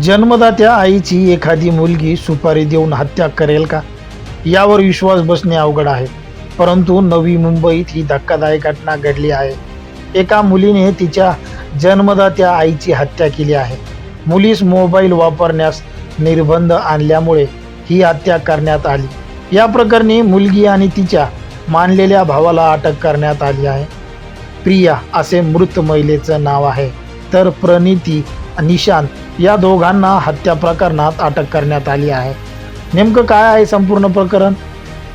जन्मदात्या आईची एखादी मुलगी सुपारी देऊन हत्या करेल का? यावर विश्वास बसणे अवघड आहे. परंतु नवी मुंबईत ही धक्कादायक घटना घडली आहे. एका मुलीने तिच्या जन्मदात्या आईची हत्या केली आहे. मुलीस मोबाईल वापरण्यास निर्बंध आणल्यामुळे ही हत्या करण्यात आली. या प्रकरणी मुलगी आणि तिच्या मानलेल्या भावाला अटक करण्यात आली आहे. प्रिया असे मृत महिलेचं नाव आहे. तर प्रणिती निशांत या दोघांना हत्या प्रकरणात अटक करण्यात आली आहे. नेमकं काय आहे संपूर्ण प्रकरण?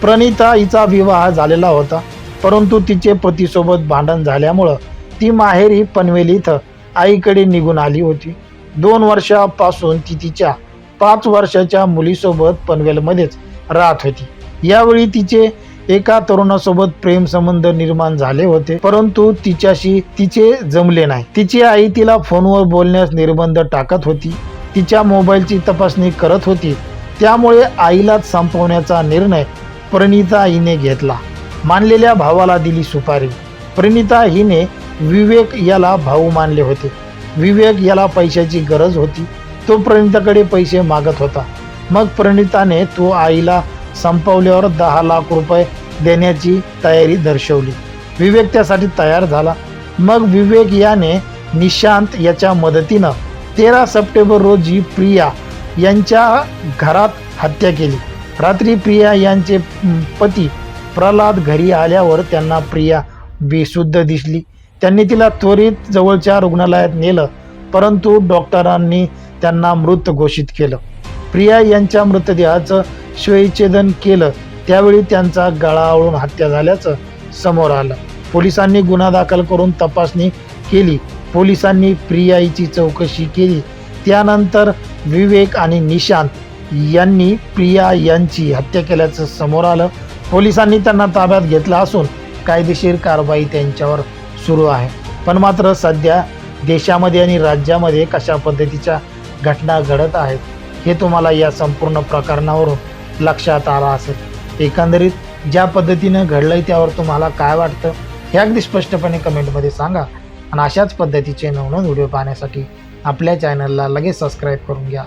प्रणिता हिचा विवाह झालेला होता परंतु तिचे पतीसोबत भांडण झाल्यामुळं ती माहेरी पनवेल इथं आईकडे निघून आली होती. दोन वर्षापासून ती तिच्या पाच वर्षाच्या मुलीसोबत पनवेलमध्येच राहत होती. यावेळी तिचे एका तरुणासोबत प्रेम संबंध निर्माण झाले होते परंतु तिच्याशी तिचे जमले नाही. तिची आई तिला फोनवर बोलण्यास निर्बंध टाकत होती. तिच्या मोबाईलची तपासणी करत होती. त्यामुळे आईलाच संपवण्याचा निर्णय प्रणिता हिने घेतला. मानलेल्या भावाला दिली सुपारी. प्रणिता हिने विवेक याला भाऊ मानले होते. विवेक याला पैशाची गरज होती. तो प्रणिताकडे पैसे मागत होता. मग प्रणिताने तो आईला संपवल्यावर दहा लाख रुपये देण्याची तयारी दर्शवली. विवेक त्यासाठी तयार झाला. मग विवेक याने निशांत याच्या मदतीनं तेरा सप्टेंबर रोजी प्रिया यांच्या घरात हत्या केली. रात्री प्रिया यांचे पती प्रल्हाद घरी आल्यावर त्यांना प्रिया बेशुद्ध दिसली. त्यांनी तिला त्वरित जवळच्या रुग्णालयात नेलं परंतु डॉक्टरांनी त्यांना मृत घोषित केलं. प्रिया यांच्या मृतदेहाचं श्वेच्छेदन केलं त्यावेळी त्यांचा गळा आवळून हत्या झाल्याचं समोर आलं. पोलिसांनी गुन्हा दाखल करून तपासणी केली. पोलिसांनी प्रियाईची चौकशी केली. त्यानंतर विवेक आणि निशांत यांनी प्रिया यांची हत्या केल्याचं समोर आलं. पोलिसांनी त्यांना ताब्यात घेतलं असून कायदेशीर कारवाई त्यांच्यावर सुरू आहे. पण मात्र सध्या देशामध्ये आणि राज्यामध्ये कशा पद्धतीच्या घटना घडत आहेत हे तुम्हाला या संपूर्ण प्रकरणावरून लक्षात आलं असेल. एकंदरीत ज्या पद्धतीनं घडलंय त्यावर तुम्हाला काय वाटतं हे अगदी स्पष्टपणे कमेंटमध्ये सांगा. आणि अशाच पद्धतीचे नवनवीन व्हिडिओ पाहण्यासाठी आपल्या चॅनलला लगेच सबस्क्राईब करून घ्या.